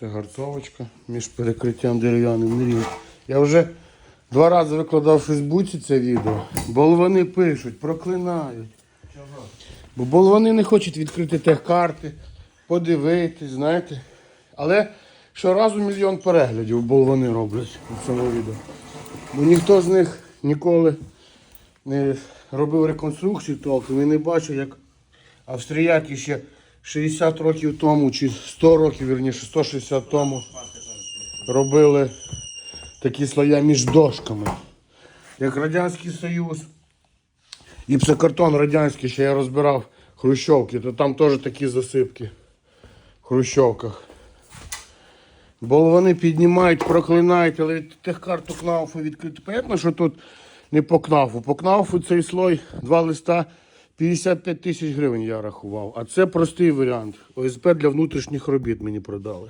Це гарцовочка між перекриттям дерев'яним не. Я вже два рази викладав в Фейсбуці це відео. Болвани пишуть, проклинають. Бо болвани не хочуть відкрити техкарти, подивитись, знаєте. Але щоразу мільйон переглядів болвани роблять у цьому відео. Бо ніхто з них ніколи не робив реконструкцію толком і не бачив, як австріяки ще 60 років тому, чи 100 років, вірніше, 160 тому робили такі слоя між дошками. Як Радянський Союз. Гіпсокартон радянський, ще я розбирав хрущовки, то там теж такі засипки в хрущовках. Бо вони піднімають, проклинають, але від тих техкарту кнауфу відкрити. Понятно, що тут не по кнауфу. По кнауфу цей слой, два листа 55 тисяч гривень я рахував. А це простий варіант. ОСБ для внутрішніх робіт мені продали.